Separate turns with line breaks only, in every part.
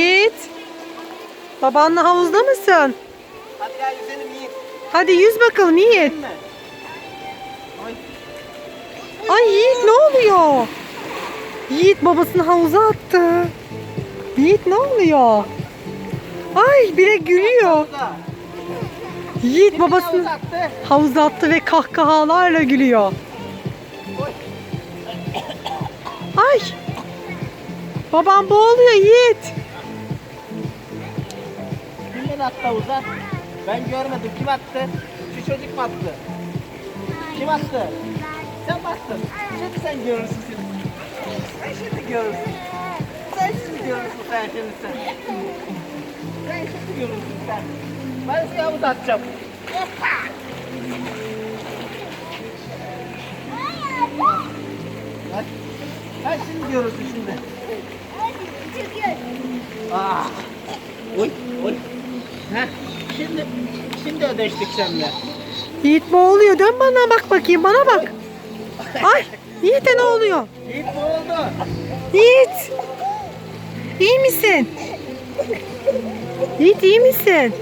Yiğit. Babanla havuzda mısın?
Hadi gel yüzelim Yiğit.
Hadi yüz bakalım Yiğit.
Ay.
Ay Yiğit ne oluyor? Yiğit babasını havuza attı. Yiğit ne oluyor? Ay bire gülüyor. Yiğit babasını havuza attı ve kahkahalarla gülüyor. Ay. Babam boğuluyor Yiğit.
Beni attı havuza? Ben görmedim. Kim attı? Şu çocuk mu attı? Kim attı? Sen mi attın? Şimdi sen görürsün şimdi. Sen şimdi görürsün. Sen şimdi görürsün sen şimdi sen. Sen şimdi görürsün sen. Ben seni havuza atacağım. Bak. Sen şimdi görürsün şimdi. Ah. Oy, oy. Heh. Şimdi, şimdi ödeştik seninle.
Yiğit boğuluyor. Dön bana bak bakayım bana bak. Ay Yiğit'e ne oluyor?
Yiğit oldu?
Yiğit. İyi misin? Yiğit iyi misin?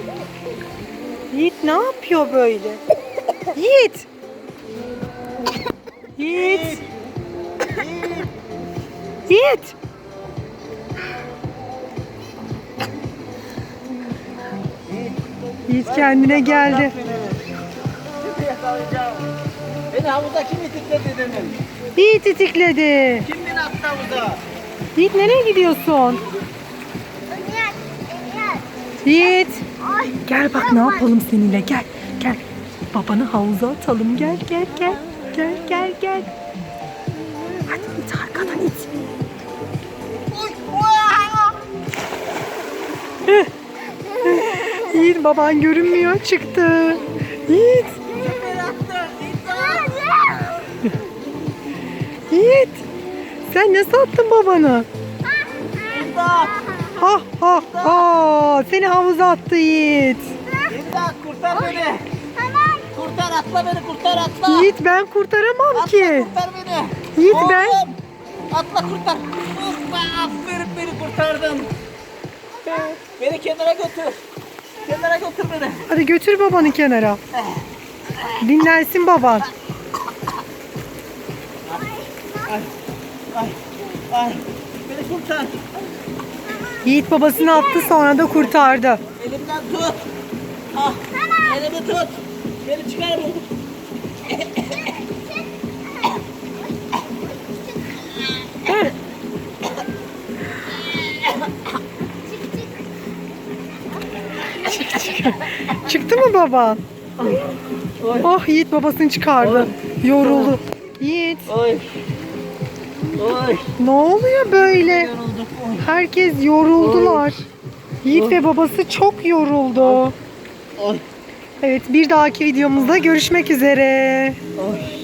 Yiğit ne yapıyor böyle? Yiğit. Yiğit. Yiğit. Yiğit kendine geldi.
Şimdi yakalayacağım. Beni havuza kim itikledi demin?
Yiğit itikledi.
Kim beni attı havuza?
Yiğit nereye gidiyorsun? Yiğit. Gel bak ne yapalım seninle gel. Gel. Babanı havuza atalım. Gel gel gel. Gel gel gel. Hadi it arkadan it. Yiğit baban görünmüyor çıktı. Yiğit. Yiğit. Sen nasıl attın babanı?
İmdat!
Ha ha ha. Seni havuza attı Yiğit.
İmdat kurtar beni! Kurtar atla beni kurtar atla!
Yiğit ben kurtaramam
Atla
ki.
kurtar beni!
Yiğit ben-
Oğlum, Atla kurtar! Hoppa aferin beni kurtardın! Beni kenara götür! Kenara götür beni!
Hadi götür babanı kenara. Dinlensin baban.
Ay, ay, ay. Beni kurtar.
Yiğit babasını attı sonra da kurtardı.
Elimden tut. Ah, elimi tut. Beni çıkar
Çıktı mı baban?
Oy,
Oh Yiğit babasını çıkardı. Yoruldu. Yiğit
oy. Oy.
ne oluyor böyle?
Oy.
Herkes yoruldular. Yiğit ve babası çok yoruldu.
Oy.
Evet bir dahaki videomuzda görüşmek üzere.
Oy.